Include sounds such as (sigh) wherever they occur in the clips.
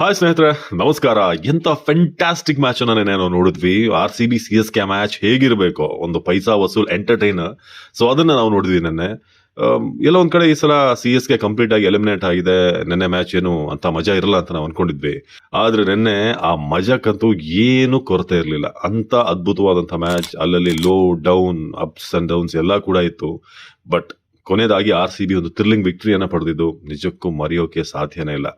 Hi ಸ್ನೇಹಿತರೆ, ನಮಸ್ಕಾರ. ಎಂತ ಫ್ಯಾಂಟಾಸ್ಟಿಕ್ ಮ್ಯಾಚ್ ಅನ್ನ ನೆನೆ ನಾವು ನೋಡಿದ್ವಿ. R C B C S K match ಹೇಗಿರಬೇಕು? ಒಂದು ಪೈಸಾ ವಸೂಲ್ ಎಂಟರ್ಟೈನರ್ ಸೊ ಅದನ್ನ ನಾವು ನೋಡಿದ್ವಿ ನೆನ್ನೆ. ಎಲ್ಲ ಒಂದ್ ಕಡೆ ಈ ಸಲ ಸಿ ಎಸ್ ಕೆ ಕಂಪ್ಲೀಟ್ ಆಗಿ ಎಲಿಮಿನೇಟ್ ಆಗಿದೆ. ನೆನ್ನೆ ಮ್ಯಾಚ್ ಏನು ಅಂತ ಮಜಾ ಇರಲ್ಲ ಅಂತ ನಾವು ಅನ್ಕೊಂಡಿದ್ವಿ. ಆದ್ರೆ ನೆನ್ನೆ ಆ ಮಜಾಕಂತೂ ಏನು ಕೊರತೆ ಇರಲಿಲ್ಲ. ಅಂತ ಅದ್ಭುತವಾದಂತ ಮ್ಯಾಚ್ ಅಲ್ಲಲ್ಲಿ low down ups and downs ಎಲ್ಲ ಕೂಡ ಇತ್ತು. ಬಟ್ ಕೊನೆಯದಾಗಿ ಆರ್ ಸಿ ಬಿ ಒಂದು ಥ್ರಿಲ್ಲಿಂಗ್ ವಿಕ್ಟ್ರಿಯನ್ನು ಪಡೆದಿದ್ದು. ನಿಜಕ್ಕೂ ಮರೆಯೋಕೆ ಸಾಧ್ಯನೇ ಇಲ್ಲ.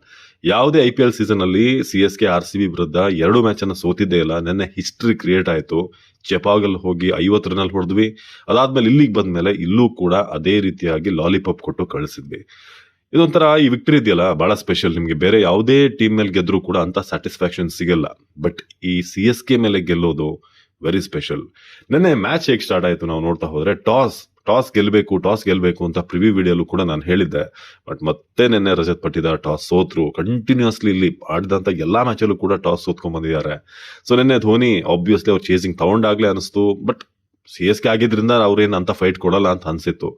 ಯಾವುದೇ ಐ ಪಿ ಎಲ್ ಸೀಸನ್ ಅಲ್ಲಿ C S K, R C B ವಿರುದ್ಧ ಎರಡು ಮ್ಯಾಚ್ ಅನ್ನ ಸೋತಿದ್ದೇ ಇಲ್ಲ. ನೆನ್ನೆ ಹಿಸ್ಟ್ರಿ ಕ್ರಿಯೇಟ್ ಆಯ್ತು. ಚೆಪಾಗಲ್ ಹೋಗಿ ಐವತ್ತು ರನ್ ಅಲ್ಲಿ ಹೊಡೆದ್ವಿ. ಅದಾದ್ಮೇಲೆ ಇಲ್ಲಿಗೆ ಬಂದ್ಮೇಲೆ ಇಲ್ಲೂ ಕೂಡ ಅದೇ ರೀತಿಯಾಗಿ ಲಾಲಿಪಾಪ್ ಕೊಟ್ಟು ಕಳಿಸಿದ್ವಿ. ಇದೊಂಥರ ಈ ವಿಕ್ಟರಿ ಇದೆಯಲ್ಲ ಬಹಳ ಸ್ಪೆಷಲ್ ನಿಮಗೆ. ಬೇರೆ ಯಾವುದೇ ಟೀಮ್ ಮೇಲೆ ಗೆದ್ರು ಕೂಡ ಅಂತ ಸ್ಯಾಟಿಸ್ಫ್ಯಾಕ್ಷನ್ ಸಿಗಲ್ಲ. ಬಟ್ ಈ ಸಿ ಎಸ್ ಕೆ ಮೇಲೆ ಗೆಲ್ಲೋದು ವೆರಿ ಸ್ಪೆಷಲ್. ನೆನ್ನೆ ಮ್ಯಾಚ್ ಹೇಗೆ ಸ್ಟಾರ್ಟ್ ಆಯ್ತು ನಾವು ನೋಡ್ತಾ ಹೋದ್ರೆ, ಟಾಸ್ ಟಾಸ್ ಗೆಲ್ಲಬೇಕು ಟಾಸ್ ಗೆಲ್ಲಬೇಕು ಅಂತ ಪ್ರಿವಿ ವಿಡಿಯೋಲ್ಲೂ ಕೂಡ ನಾನು ಹೇಳಿದ್ದೆ. ಬಟ್ ಮತ್ತೆ ನಿನ್ನೆ ರಜತ್ ಪಟ್ಟಿದ ಟಾಸ್ ಸೋತ್ರು. ಕಂಟಿನ್ಯೂಸ್ಲಿ ಇಲ್ಲಿ ಆಡಿದಂಥ ಎಲ್ಲ ಮ್ಯಾಚಲ್ಲೂ ಕೂಡ ಟಾಸ್ ಸೋತ್ಕೊಂಡ್ ಬಂದಿದ್ದಾರೆ. ಸೊ ನಿನ್ನೆ ಧೋನಿ ಆಬ್ವಿಯಸ್ಲಿ ಅವ್ರು ಚೇಸಿಂಗ್ ತಗೊಂಡಾಗ್ಲೇ ಅನಿಸ್ತು. ಬಟ್ ಸಿ ಎಸ್ ಕೆ ಆಗಿದ್ರಿಂದ ಅವ್ರೇನು ಅಂತ ಫೈಟ್ ಕೊಡಲ್ಲ ಅಂತ ಅನಿಸಿತ್ತು.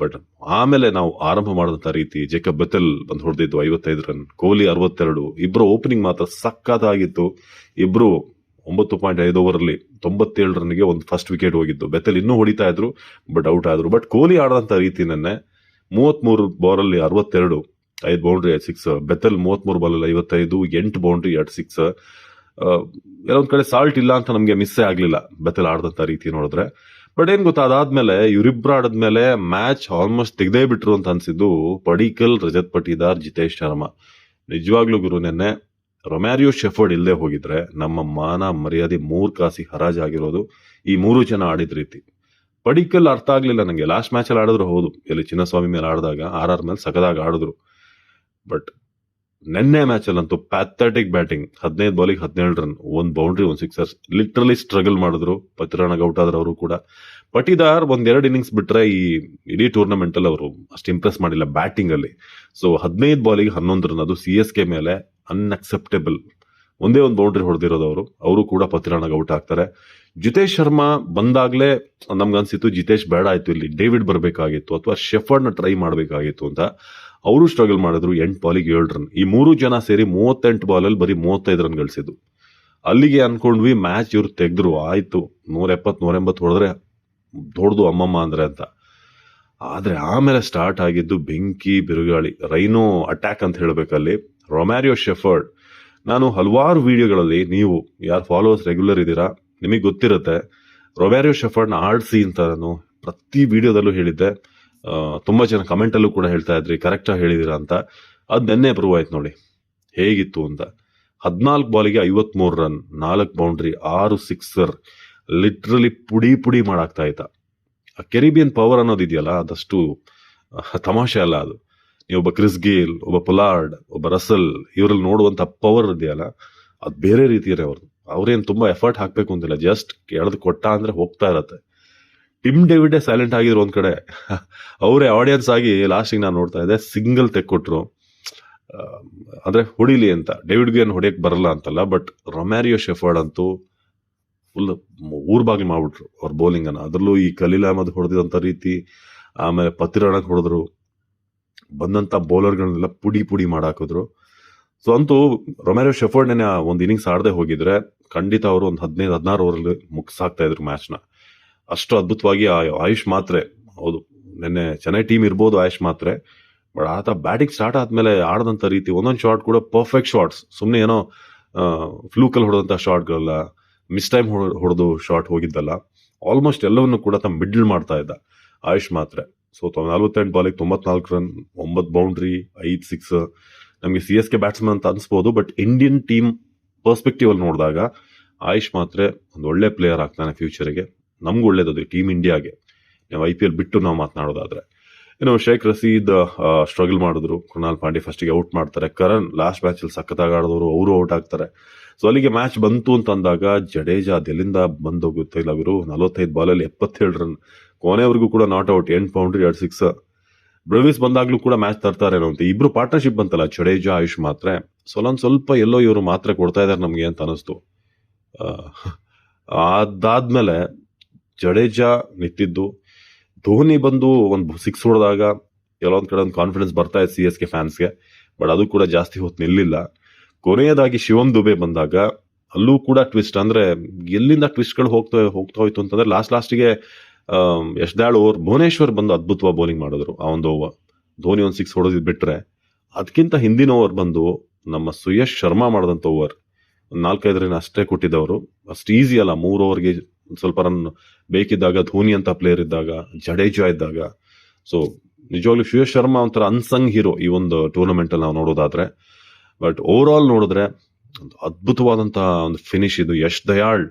ಬಟ್ ಆಮೇಲೆ ನಾವು ಆರಂಭ ಮಾಡಿದಂಥ ರೀತಿ ಜೇಕಬ್ ಬೆತಲ್ ಬಂದು ಹೊಡೆದಿದ್ದು ಐವತ್ತೈದು ರನ್ ಕೊಹ್ಲಿ ಅರವತ್ತೆರಡು. ಇಬ್ಬರು ಓಪನಿಂಗ್ ಮಾತ್ರ ಸಕ್ಕತ್ತಾಗಿತ್ತು ಇಬ್ರು ಒಂಬತ್ತು ಪಾಯಿಂಟ್ ಐದು ಓವರ್ ಅಲ್ಲಿ ತೊಂಬತ್ತೇಳು ರನ್ಗೆ ಒಂದು ಫಸ್ಟ್ ವಿಕೆಟ್ ಹೋಗಿದ್ದು ಬೆತ್ತಲ್ ಇನ್ನೂ ಹೊಡಿತಾ ಇದ್ರು ಬಟ್ ಔಟ್ ಆದ್ರು. ಬಟ್ ಕೊಹ್ಲಿ ಆಡದಂತ ರೀತಿ ನೆನ್ನೆ ಮೂವತ್ಮೂರು ಬಾಲ್ ಅಲ್ಲಿ ಅರವತ್ತೆರಡು, ಐದು ಬೌಂಡ್ರಿ ಸಿಕ್ಸ್ ಬೆತ್ತಲ್ ಮೂವತ್ಮೂರು ಬಾಲ್ ಅಲ್ಲಿ ಐವತ್ತೈದು, ಎಂಟು ಬೌಂಡ್ರಿ ಎರಡು ಸಿಕ್ಸ್ ಕೆಲವೊಂದು ಕಡೆ ಸಾಲ್ಟ್ ಇಲ್ಲ ಅಂತ ನಮಗೆ ಮಿಸ್ಸೇ ಆಗ್ಲಿಲ್ಲ ಬೆತ್ತಲ್ ಆಡದಂತ ರೀತಿ ನೋಡಿದ್ರೆ. ಬಟ್ ಏನು ಗೊತ್ತಾ, ಅದಾದ್ಮೇಲೆ ಇವರಿಬ್ರು ಆಡದ್ಮೇಲೆ ಮ್ಯಾಚ್ ಆಲ್ಮೋಸ್ಟ್ ತೆಗ್ದೇ ಬಿಟ್ರು ಅಂತ ಅನ್ಸಿದ್ದು ಪಡಿಕಲ್, ರಜತ್ ಪಟಿದಾರ್, ಜಿತೇಶ್ ಶರ್ಮಾ. ನಿಜವಾಗ್ಲೂ ಗುರು, ನೆನ್ನೆ ರೊಮ್ಯಾರಿಯೋ ಶೆಫರ್ಡ್ ಇಲ್ಲದೆ ಹೋಗಿದ್ರೆ ನಮ್ಮ ಮಾನ, ಮರ್ಯಾದೆ ಮೂರ್ ಕಾಸಿ ಹರಾಜಾಗಿರೋದು ಈ ಮೂರು ಜನ ಆಡಿದ ರೀತಿ. ಪಡಿಕಲ್ ಅರ್ಥ ಆಗಲಿಲ್ಲ ನನಗೆ ಲಾಸ್ಟ್ ಮ್ಯಾಚ್ ಅಲ್ಲಿ ಆಡಿದ್ರು ಹೌದು. ಎಲ್ಲಿ ಚಿನ್ನಸ್ವಾಮಿ ಮೇಲೆ ಆಡಿದಾಗ ಆರ್ ಆರ್ ಮೇಲೆ ಸಕದಾಗ ಆಡಿದ್ರು. ಬಟ್ ನೆನ್ನೆ ಮ್ಯಾಚ್ ಪ್ಯಾಥೆಟಿಕ್ ಬ್ಯಾಟಿಂಗ್ ಹದಿನೈದು ಬಾಲಿಗೆ ಹದಿನೇಳು ರನ್ ಒಂದು ಬೌಂಡ್ರಿ ಒಂದು ಸಿಕ್ಸರ್ಸ್ ಲಿಟ್ರಲಿ ಸ್ಟ್ರಗಲ್ ಮಾಡಿದ್ರು. ಪತ್ರನಾಗ ಔಟ್ ಆದ್ರು ಅವರು ಕೂಡ. ಪಟಿದಾರ್ ಒಂದೆರಡು ಇನ್ನಿಂಗ್ಸ್ ಬಿಟ್ರೆ ಈ ಇಡೀ ಟೂರ್ನಮೆಂಟ್ ಅಲ್ಲಿ ಅವರು ಅಷ್ಟು ಇಂಪ್ರೆಸ್ ಮಾಡಿಲ್ಲ ಬ್ಯಾಟಿಂಗ್ ಅಲ್ಲಿ. ಸೊ ಹದಿನೈದು ಬಾಲಿಗೆ ಹನ್ನೊಂದು ರನ್ ಅದು ಸಿ ಎಸ್ ಕೆ ಮೇಲೆ ಅನ್ಅಕ್ಸೆಪ್ಟೇಬಲ್ ಒಂದೇ ಒಂದು ಬೌಂಡ್ರಿ ಹೊಡೆದಿರೋದು ಅವರು. ಅವರು ಕೂಡ ಪತಿರಾಣಾಗ ಔಟ್ ಆಗ್ತಾರೆ. ಜಿತೇಶ್ ಶರ್ಮಾ ಬಂದಾಗ್ಲೇ ನಮ್ಗನ್ಸಿತ್ತು, ಜಿತೇಶ್, ಬೇಡ ಆಯಿತು ಇಲ್ಲಿ. ಡೇವಿಡ್ ಬರಬೇಕಾಗಿತ್ತು ಅಥವಾ ಶೆಫರ್ಡ್ನ ಟ್ರೈ ಮಾಡಬೇಕಾಗಿತ್ತು ಅಂತ. ಅವರು ಸ್ಟ್ರಗಲ್ ಮಾಡಿದ್ರು ಎಂಟು ಬಾಲಿಗೆ ಏಳು ರನ್ ಈ ಮೂರು ಜನ ಸೇರಿ ಮೂವತ್ತೆಂಟು ಬಾಲಲ್ಲಿ ಬರೀ ಮೂವತ್ತೈದು ರನ್ ಗಳಿಸಿದ್ದು. ಅಲ್ಲಿಗೆ ಅನ್ಕೊಂಡ್ವಿ, ಮ್ಯಾಚ್ ಇವ್ರು ತೆಗೆದ್ರು, ಆಯಿತು. ನೂರ ಎಪ್ಪತ್ತು ನೂರ ಎಂಬತ್ತು ಹೊಡೆದ್ರೆ ದೊಡ್ಡದು ಅಮ್ಮಮ್ಮ ಅಂದ್ರೆ ಅಂತ. ಆದರೆ ಆಮೇಲೆ ಸ್ಟಾರ್ಟ್ ಆಗಿದ್ದು ಬೆಂಕಿ, ಬಿರುಗಾಳಿ. ರೈನೋ ಅಟ್ಯಾಕ್ ಅಂತ ಹೇಳ್ಬೇಕಲ್ಲಿ. ರೊಮ್ಯಾರಿಯೋ ಶೆಫರ್ಡ್, ನಾನು ಹಲವಾರು ವಿಡಿಯೋಗಳಲ್ಲಿ ನೀವು, ಯಾರು ಫಾಲೋವರ್ಸ್ ರೆಗ್ಯುಲರ್ ಇದ್ದೀರಾ, ನಿಮಗೆ ಗೊತ್ತಿರುತ್ತೆ, ರೊಮ್ಯಾರಿಯೋ ಶೆಫರ್ಡ್ನ ಆಡಿಸಿ ಅಂತ ನಾನು ಪ್ರತಿ ವಿಡಿಯೋದಲ್ಲೂ ಹೇಳಿದ್ದೆ. ತುಂಬ ಜನ ಕಮೆಂಟಲ್ಲೂ ಕೂಡ ಹೇಳ್ತಾ ಇದ್ರಿ ಕರೆಕ್ಟಾಗಿ ಹೇಳಿದ್ದೀರಾ ಅಂತ. ಅದು ನೆನ್ನೆ ಪ್ರೂವ್ ಆಯ್ತು ನೋಡಿ, ಹೇಗಿತ್ತು ಅಂತ. ಹದಿನಾಲ್ಕು ಬಾಲಿಗೆ ಐವತ್ಮೂರು ರನ್, ನಾಲ್ಕು ಬೌಂಡ್ರಿ ಆರು ಸಿಕ್ಸರ್ ಲಿಟ್ರಲಿ ಪುಡಿ ಪುಡಿ ಮಾಡಾಕ್ತಾ ಇದ್ದ. ಆ ಕೆರಿಬಿಯನ್ ಪವರ್ ಅನ್ನೋದಿದೆಯಲ್ಲ ಅದಷ್ಟು ತಮಾಷೆ ಅಲ್ಲ ಅದು. ಒಬ್ಬ ಕ್ರಿಸ್ ಗೇಲ್, ಒಬ್ಬ ಪೊಲಾರ್ಡ್, ಒಬ್ಬ ರಸಲ್, ಇವರಲ್ಲಿ ನೋಡುವಂತ ಪವರ್ ಇದೆಯಲ್ಲ, ಅದು ಬೇರೆ ರೀತಿ ಇದೆ ಅವ್ರದ್ದು ಅವ್ರೇನ್ ತುಂಬಾ ಎಫರ್ಟ್ ಹಾಕ್ಬೇಕು ಅಂತಿಲ್ಲ ಜಸ್ಟ್ ಎಳ್ದು ಕೊಟ್ಟ ಅಂದ್ರೆ ಹೋಗ್ತಾ ಇರತ್ತೆ. ಟಿಮ್ ಡೇವಿಡೇ ಸೈಲೆಂಟ್ ಆಗಿದ್ರು ಒಂದ್ ಕಡೆ. (laughs) ಅವರೇ ಆಡಿಯನ್ಸ್ ಆಗಿ ಲಾಸ್ಟಿಗೆ ನಾನು ನೋಡ್ತಾ ಇದ್ದೆ, ಸಿಂಗಲ್ ತೆಕ್ಕೊಟ್ರು. ಅಂದ್ರೆ ಹೊಡಿಲಿ ಅಂತ. ಡೇವಿಡ್ ಗೇನ್ ಹೊಡಿಯಕ್ ಬರಲ್ಲ ಅಂತಲ್ಲ ಬಟ್ ರೊಮ್ಯಾರಿಯೋ ಶೆಫರ್ಡ್ ಅಂತೂ ಫುಲ್ ಊರ್ ಬಾಗಿ ಮಾಡ್ಬಿಟ್ರು ಅವ್ರ ಬೌಲಿಂಗ್ ಅನ್ನ. ಅದ್ರಲ್ಲೂ ಈ ಖಲೀಲ್ ಅಹಮದ್ ಹೊಡೆದಂತ ರೀತಿ, ಆಮೇಲೆ ಪತಿರಾಣಕ್ ಹೊಡೆದ್ರು. ಬಂದಂತ ಬೌಲರ್ಗಳನ್ನೆಲ್ಲ ಪುಡಿ ಪುಡಿ ಮಾಡಾಕಿದ್ರು. ಸೊ ಅಂತೂ ರೊಮ್ಯಾರೋ ಶೆಫರ್ಡ್ ನೆನೆ ಒಂದು ಇನ್ನಿಂಗ್ಸ್ ಆಡದೆ ಹೋಗಿದ್ರೆ ಖಂಡಿತ ಅವರು ಒಂದು ಹದಿನೈದು, ಹದಿನಾರು ಓವರಲ್ಲಿ ಮುಗಿಸಾಕ್ತಾ ಇದ್ರು ಮ್ಯಾಚ್ನ. ಅಷ್ಟು ಅದ್ಭುತವಾಗಿ ಆಯುಷ್ ಮಾತ್ರೆ, ಹೌದು, ನಿನ್ನೆ ಚೆನ್ನೈ ಟೀಮ್ ಇರ್ಬೋದು ಆಯುಷ್ ಮಾತ್ರೆ, ಬಟ್ ಆತ ಬ್ಯಾಟಿಂಗ್ ಸ್ಟಾರ್ಟ್ ಆದ್ಮೇಲೆ ಆಡದಂತ ರೀತಿ ಒಂದೊಂದು ಶಾಟ್ ಕೂಡ ಪರ್ಫೆಕ್ಟ್ ಶಾಟ್ಸ್ ಸುಮ್ಮನೆ ಏನೋ ಫ್ಲೂಕಲ್ ಹೊಡೆದಂತ ಶಾಟ್ಗಳಲ್ಲ ಮಿಸ್ ಟೈಮ್ ಹೊಡೆದು ಶಾಟ್ ಹೋಗಿದ್ದಲ್ಲ. ಆಲ್ಮೋಸ್ಟ್ ಎಲ್ಲವನ್ನು ಕೂಡ ತಮ್ಮ ಮಿಡ್ಲ್ ಮಾಡ್ತಾ ಇದ್ದ ಆಯುಷ್ ಮಾತ್ರೆ. ಸೊ ನಲ್ವತ್ತೆಂಟು ಬಾಲಿಗೆ ತೊಂಬತ್ನಾಲ್ಕು ರನ್ ಒಂಬತ್ತು ಬೌಂಡ್ರಿ ಐದು ಸಿಕ್ಸ್ ನಮಗೆ ಸಿ ಎಸ್ ಕೆ ಬ್ಯಾಟ್ಸ್ಮನ್ ಅಂತ ಅನ್ಸ್ಬೋದು ಬಟ್ ಇಂಡಿಯನ್ ಟೀಮ್ ಪರ್ಸ್ಪೆಕ್ಟಿವ್ ಅಲ್ಲಿ ನೋಡಿದಾಗ ಆಯುಷ್ ಮಾತ್ರ ಒಂದು ಒಳ್ಳೆ ಪ್ಲೇಯರ್ ಆಗ್ತಾನೆ ಫ್ಯೂಚರ್ಗೆ ನಮ್ಗೆ ಒಳ್ಳೇದದು ಟೀಮ್ ಇಂಡಿಯಾಗೆ ನಾವು ಐ ಪಿ ಎಲ್ ಬಿಟ್ಟು ನಾವು ಮಾತನಾಡೋದಾದ್ರೆ. ಇನ್ನು ಶೇಖ್ ರಸೀದ್ ಸ್ಟ್ರಗಲ್ ಮಾಡಿದ್ರು. ಕೃಣಾಲ್ ಪಾಂಡೆ ಫಸ್ಟಿಗೆ ಔಟ್ ಮಾಡ್ತಾರೆ. ಕರಣ್ ಲಾಸ್ಟ್ ಮ್ಯಾಚ್ ಅಲ್ಲಿ ಸಖತ್ತಾಗಿ ಆಡಿದವರು, ಅವರು ಔಟ್ ಆಗ್ತಾರೆ. ಸೊ ಅಲ್ಲಿಗೆ ಮ್ಯಾಚ್ ಬಂತು ಅಂತ ಅಂದಾಗ ಜಡೇಜಾ ಅದೆಲ್ಲಿಂದ ಬಂದು ಇಲ್ಲ ಅವರು ನಲವತ್ತೈದು ಬಾಲಲ್ಲಿ ಎಪ್ಪತ್ತೇಳು ರನ್ ಕೊನೆವರೆಗೂ ಕೂಡ ನಾಟ್ ಔಟ್ ಎಂಟು ಬೌಂಡ್ರಿ ಎರಡು ಸಿಕ್ಸ್ ಬ್ರವಿಸ್ ಬಂದಾಗ್ಲೂ ಕೂಡ ಮ್ಯಾಚ್ ತರ್ತಾರೇನೋ ಅಂತ ಇಬ್ರು ಪಾರ್ಟ್ನರ್ಶಿಪ್ ಬಂತಲ್ಲ ಜಡೇಜಾ ಆಯುಷ್ ಮಾತ್ರ. ಸೊ ಅಲ್ಲೊಂದ್ ಸ್ವಲ್ಪ ಎಲ್ಲೋ ಇವರು ಮಾತ್ರ ಕೊಡ್ತಾ ಇದ್ದಾರೆ ನಮ್ಗೆ ಅಂತ ಅನಿಸ್ತು. ಅದಾದ್ಮೇಲೆ ಜಡೇಜಾ ನಿಂತಿದ್ದು. ಧೋನಿ ಬಂದು ಒಂದು ಸಿಕ್ಸ್ ಹೊಡೆದಾಗ ಎಲ್ಲೊಂದ್ ಕಡೆ ಒಂದು ಕಾನ್ಫಿಡೆನ್ಸ್ ಬರ್ತಾ ಇದೆ ಸಿ ಎಸ್ ಕೆ ಫ್ಯಾನ್ಸ್ಗೆ ಬಟ್ ಅದು ಕೂಡ ಜಾಸ್ತಿ ಹೊತ್ತು ನಿಲ್ಲಿಲ್ಲ. ಕೊನೆಯದಾಗಿ ಶಿವಂ ದುಬೆ ಬಂದಾಗ ಅಲ್ಲೂ ಕೂಡ ಟ್ವಿಸ್ಟ್ ಅಂದ್ರೆ ಎಲ್ಲಿಂದ ಟ್ವಿಸ್ಟ್ಗಳು ಹೋಗ್ತಾ ಹೋಗ್ತಾ ಹೋಯ್ತು ಅಂತಂದ್ರೆ ಲಾಸ್ಟ್ ಲಾಸ್ಟಿಗೆ ಯಶ್ದಾಳ್ ಓವರ್ ಭುವನೇಶ್ವರ್ ಬಂದು ಅದ್ಭುತವಾಗಿ ಬೌಲಿಂಗ್ ಮಾಡಿದ್ರು, ಆ ಒಂದು ಓವರ್ ಧೋನಿ ಒಂದು ಸಿಕ್ಸ್ ಹೊಡೆದಿದ್ ಬಿಟ್ರೆ ಅದಕ್ಕಿಂತ ಹಿಂದಿನ ಓವರ್ ಬಂದು ನಮ್ಮ ಸುಯಶ್ ಶರ್ಮಾ ಮಾಡಿದಂಥ ಓವರ್ ಒಂದು ನಾಲ್ಕೈದು ರನ್ ಅಷ್ಟೇ ಕೊಟ್ಟಿದ್ದವರು. ಅಷ್ಟು ಈಸಿ ಅಲ್ಲ, ಮೂರು ಓವರ್ಗೆ ಸ್ವಲ್ಪ ರನ್ ಬೇಕಿದ್ದಾಗ, ಧೋನಿ ಅಂತ ಪ್ಲೇಯರ್ ಇದ್ದಾಗ, ಜಡೇಜಾ ಇದ್ದಾಗ. ಸೊ ನಿಜವಾಗ್ಲೂ ಸುಯಶ್ ಶರ್ಮಾ ಒಂಥರ ಅನ್ಸಂಗ್ ಹೀರೋ ಈ ಒಂದು ಟೂರ್ನಮೆಂಟ್ ಅಲ್ಲಿ ನಾವು ನೋಡೋದಾದ್ರೆ. ಬಟ್ ಓವರ್ ಆಲ್ ನೋಡಿದ್ರೆ, ಒಂದು ಅದ್ಭುತವಾದಂತಹ ಒಂದು ಫಿನಿಶ್ ಇದು ಯಶ್ ದಯಾಳ್.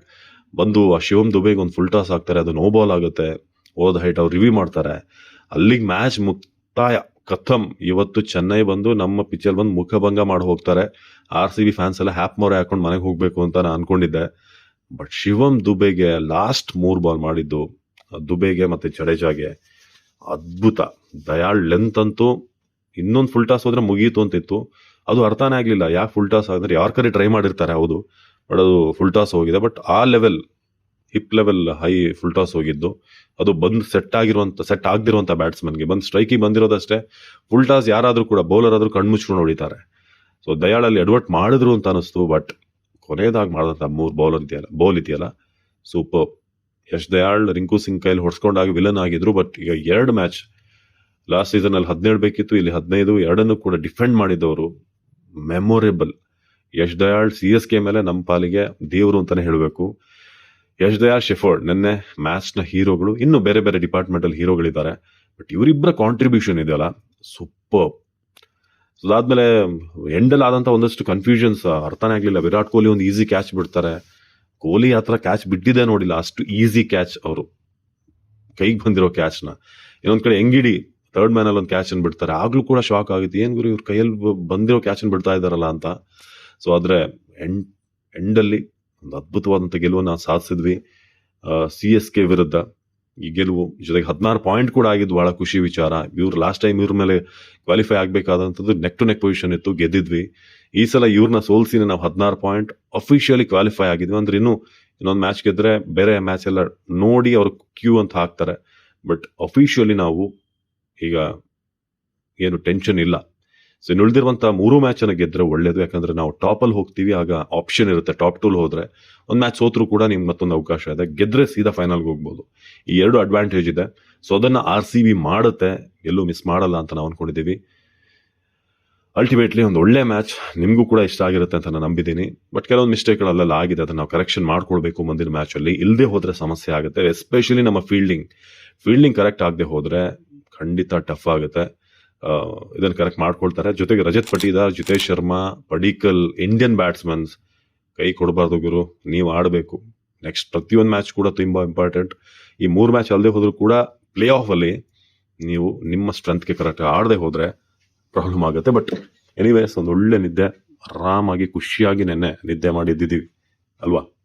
ಬಂದು ಆ ಶಿವಮ್ ದುಬೈಗೆ ಒಂದು ಫುಲ್ ಟಾಸ್ ಹಾಕ್ತಾರೆ, ಅದು ನೋ ಬಾಲ್ ಆಗುತ್ತೆ. ಓದ್ ಹೈಟ್ ಅವ್ರು ರಿವ್ಯೂ ಮಾಡ್ತಾರೆ. ಅಲ್ಲಿಗೆ ಮ್ಯಾಚ್ ಮುಕ್ತಾಯ ಕಥಮ್ ಇವತ್ತು ಚೆನ್ನೈ ಬಂದು ನಮ್ಮ ಪಿಚ್ಚರ್ ಬಂದು ಮುಖಭಂಗ ಮಾಡಿ ಹೋಗ್ತಾರೆ. ಆರ್ ಸಿ ಬಿ ಫ್ಯಾನ್ಸ್ ಎಲ್ಲ ಹ್ಯಾಪ್ ಮೊರೆ ಹಾಕೊಂಡು ಮನೆಗೆ ಹೋಗ್ಬೇಕು ಅಂತ ನಾನು ಅನ್ಕೊಂಡಿದ್ದೆ. ಬಟ್ ಶಿವಮ್ ದುಬೆಗೆ ಲಾಸ್ಟ್ ಮೂರ್ ಬಾಲ್ ಮಾಡಿದ್ದು, ದುಬೆಗೆ ಮತ್ತೆ ಜಡೇಜಾಗೆ ಅದ್ಭುತ. ದಯಾಳ್ ಲೆಂತ್ ಅಂತೂ ಇನ್ನೊಂದು ಫುಲ್ ಟಾಸ್ ಹೋದ್ರೆ ಮುಗೀತು ಅಂತಿತ್ತು. ಅದು ಅರ್ಥನೇ ಆಗ್ಲಿಲ್ಲ. ಯಾಕೆ ಫುಲ್ ಟಾಸ್ ಆಗಿದ್ರೆ ಯಾರ ಕರೆ ಟ್ರೈ ಮಾಡಿರ್ತಾರೆ, ಹೌದು. ಬಟ್ ಅದು ಫುಲ್ ಟಾಸ್ ಹೋಗಿದೆ. ಬಟ್ ಆ level hip level high full toss ಹೋಗಿದ್ದು. ಅದು ಬಂದು ಸೆಟ್ ಆಗಿರುವಂತ ಸೆಟ್ ಆಗದಿರುವಂತ ಬ್ಯಾಟ್ಸ್ಮನ್ಗೆ ಬಂದು ಸ್ಟ್ರೈಕಿಗೆ ಬಂದಿರೋದಷ್ಟೇ. ಫುಲ್ ಟಾಸ್ ಯಾರಾದರೂ ಕೂಡ ಬೌಲರ್ ಆದ್ರೂ ಕಣ್ಮುಚ್ಕೊಂಡು ಹೊಡಿತಾರೆ. ಸೊ ದಯಾಳಲ್ಲಿ ಎಡ್ವರ್ಟ್ ಮಾಡಿದ್ರು ಅಂತ ಅನಿಸ್ತು ಬಟ್ ಕೊನೆಯದಾಗಿ ಮಾಡಿದಂತ ಮೂರು ಬೌಲ್ ಅಂತೀಯಲ್ಲ ಬೌಲ್ ಇದೆಯಲ್ಲ. ಸೂಪರ್ ಯಶ್ ದಯಾಳ್, ರಿಂಕು ಸಿಂಗ್ ಕೈಲಿ ಹೊಡ್ಸ್ಕೊಂಡಾಗ ವಿಲನ್ ಆಗಿದ್ರು. ಬಟ್ ಈಗ ಎರಡು ಮ್ಯಾಚ್ ಲಾಸ್ಟ್ ಸೀಸನ್ ಅಲ್ಲಿ ಹದಿನೇಳು ಬೇಕಿತ್ತು. ಇಲ್ಲಿ ಹದಿನೈದು, ಎರಡನ್ನು ಕೂಡ ಡಿಫೆಂಡ್ ಮಾಡಿದವರು. Memorable Yash Dayal C S K ಮೇಲೆ ನಮ್ಮ ಪಾಲಿಗೆ ದೇವರು ಅಂತಾನೆ ಹೇಳಬೇಕು. ಯಶ್ ದಯಾಳ್ ಶೆಫರ್ಡ್, ನಿನ್ನೆ ನ ಹೀರೋಗಳು, ಇನ್ನು ಬೇರೆ ಬೇರೆ ಡಿಪಾರ್ಟ್ಮೆಂಟ್ ಅಲ್ಲಿ ಹೀರೋಗಳಿದ್ದಾರೆ. ಬಟ್ ಇವರಿಬ್ಬರ ಕಾಂಟ್ರಿಬ್ಯೂಷನ್ ಇದೆಯಲ್ಲ? ಸೂಪರ್ ಅದಾದ್ಮೇಲೆ ಎಂಡಲ್ ಆದಂತ ಒಂದಷ್ಟು ಕನ್ಫ್ಯೂಷನ್ಸ್ ಅರ್ಥನೇ ಆಗ್ಲಿಲ್ಲ. ವಿರಾಟ್ ಕೊಹ್ಲಿ ಒಂದು ಈಸಿ ಕ್ಯಾಚ್ ಬಿಡ್ತಾರೆ. ಕೊಹ್ಲಿ ಥರ ಕ್ಯಾಚ್ ಬಿಟ್ಟಿದೆ ನೋಡಿಲ್ಲ. ಅಷ್ಟು ಈಸಿ ಕ್ಯಾಚ್ ಅವರು. ಕೈಗೆ ಬಂದಿರೋ ಕ್ಯಾಚ್ನ. ಇನ್ನೊಂದ್ ಕಡೆ ಎಂಗಿಡಿ ಥರ್ಡ್ ಮ್ಯಾನ್ ಅಲ್ಲಿ ಒಂದು ಕ್ಯಾಚ್ ಅನ್ನು ಬಿಡ್ತಾರೆ. ಆಗ್ಲೂ ಕೂಡ ಶಾಕ್ ಆಗುತ್ತೆ. ಏನ್ ಗುರು ಇವ್ರ ಕೈಯಲ್ಲಿ ಬಂದಿರೋ ಕ್ಯಾಚ್ ಅನ್ನು ಬಿಡ್ತಾ ಇದಾರಲ್ಲ ಅಂತ. ಸೊ ಆದರೆ ಎಂಡ್ ಎಂಡಲ್ಲಿ ಒಂದು ಅದ್ಭುತವಾದಂತ ನಾವು ಸಾಧಿಸಿದ್ವಿ. ಸಿ ಎಸ್ ಕೆ ವಿರುದ್ಧ ಈ ಗೆಲುವು ಜೊತೆಗೆ ಹದಿನಾರು ಪಾಯಿಂಟ್ ಕೂಡ ಆಗಿದ್ದು ಬಹಳ ಖುಷಿ ವಿಚಾರ. ಇವ್ರು ಲಾಸ್ಟ್ ಟೈಮ್ ಇವ್ರ ಮೇಲೆ ಕ್ವಾಲಿಫೈ ಆಗಬೇಕಾದಂಥದ್ದು ನೆಕ್ ಟು ನೆಕ್ ಪೊಸಿಷನ್ ಇತ್ತು, ಗೆದ್ದಿದ್ವಿ. ಈ ಸಲ ಇವ್ರನ್ನ ಸೋಲ್ಸಿನ ನಾವು ಹದಿನಾರು ಪಾಯಿಂಟ್ ಅಫಿಷಿಯಲಿ ಕ್ವಾಲಿಫೈ ಆಗಿದ್ವಿ. ಅಂದ್ರೆ ಇನ್ನು ಇನ್ನೊಂದು ಮ್ಯಾಚ್ ಗೆದ್ರೆ ಬೇರೆ ಮ್ಯಾಚ್ ಎಲ್ಲ ನೋಡಿ ಅವ್ರು ಕ್ಯೂ ಅಂತ ಹಾಕ್ತಾರೆ. ಬಟ್ ಅಫಿಷಿಯಲಿ ನಾವು ಈಗ ಏನು ಟೆನ್ಷನ್ ಇಲ್ಲ. ಸೊ ಇನ್ನು ಉಳಿದಿರುವಂತ ಮೂರು ಮ್ಯಾಚ್ ಅನ್ನ ಗೆದ್ರೆ ಒಳ್ಳೇದು. ಯಾಕಂದ್ರೆ ನಾವು ಟಾಪ್ ಅಲ್ಲಿ ಹೋಗ್ತೀವಿ, ಆಗ ಆಪ್ಷನ್ ಇರುತ್ತೆ. ಟಾಪ್ ಟೂಲ್ ಹೋದ್ರೆ ಒಂದು ಮ್ಯಾಚ್ ಸೋತ್ರು ಕೂಡ ನಿಮ್ಗೆ ಮತ್ತೊಂದು ಅವಕಾಶ ಇದೆ. ಗೆದ್ರೆ ಸೀದಾ ಫೈನಲ್ಗೆ ಹೋಗ್ಬೋದು. ಈ ಎರಡು ಅಡ್ವಾಂಟೇಜ್ ಇದೆ. ಸೊ ಅದನ್ನ ಆರ್ ಸಿ ಬಿ ಮಾಡುತ್ತೆ. ಎಲ್ಲೂ ಮಿಸ್ ಮಾಡಲ್ಲ ಅಂತ ನಾವು ಅನ್ಕೊಂಡಿದ್ದೀವಿ ಅಲ್ಟಿಮೇಟ್ಲಿ ಒಂದು ಒಳ್ಳೆ ಮ್ಯಾಚ್ ನಿಮಗೂ ಕೂಡ ಇಷ್ಟ ಆಗಿರುತ್ತೆ ಅಂತ ನಾನು ನಂಬಿದ್ದೀನಿ ಬಟ್ ಕೆಲವೊಂದು ಮಿಸ್ಟೇಕ್ಗಳೆಲ್ಲ ಆಗಿದೆ. ಅದನ್ನ ನಾವು ಕರೆಕ್ಷನ್ ಮಾಡ್ಕೊಳ್ಬೇಕು ಮುಂದಿನ ಮ್ಯಾಚ್ ಅಲ್ಲಿ. ಇಲ್ಲದೆ ಹೋದ್ರೆ ಸಮಸ್ಯೆ ಆಗುತ್ತೆ. ಎಸ್ಪೆಷಲಿ ನಮ್ಮ ಫೀಲ್ಡಿಂಗ್ ಫೀಲ್ಡಿಂಗ್ ಕರೆಕ್ಟ್ ಆಗದೆ ಹೋದ್ರೆ ಖಂಡಿತ ಟಫ್ ಆಗುತ್ತೆ. ಇದನ್ನ ಕರೆಕ್ಟ್ ಮಾಡ್ಕೊಳ್ತಾರೆ. ಜೊತೆಗೆ ರಜತ್ ಪಟೀದಾರ್, ಜಿತೇಶ್ ಶರ್ಮಾ, ಪಡಿಕಲ್ ಇಂಡಿಯನ್ ಬ್ಯಾಟ್ಸ್ಮನ್ಸ್ ಕೈ ಕೊಡಬಾರ್ದು ಗುರು. ನೀವು ಆಡಬೇಕು. ನೆಕ್ಸ್ಟ್ ಪ್ರತಿಯೊಂದು ಮ್ಯಾಚ್ ಕೂಡ ತುಂಬಾ ಇಂಪಾರ್ಟೆಂಟ್ ಈ ಮೂರು ಮ್ಯಾಚ್ ಅಲ್ಲದೆ ಹೋದರೂ ಕೂಡ ಪ್ಲೇ ಅಲ್ಲಿ ನೀವು ನಿಮ್ಮ ಸ್ಟ್ರೆಂತ್ಗೆ ಕರೆಕ್ಟ್ ಆಡದೆ ಹೋದ್ರೆ ಪ್ರಾಬ್ಲಮ್ ಆಗುತ್ತೆ. ಬಟ್ ಎನಿವೇಸ್ ಒಂದು ಒಳ್ಳೆ ನಿದ್ದೆ. ಆರಾಮಾಗಿ ಖುಷಿಯಾಗಿ ನೆನ್ನೆ ನಿದ್ದೆ ಮಾಡಿ ಎದ್ದಿದ್ದೀವಿ. ಅಲ್ವಾ?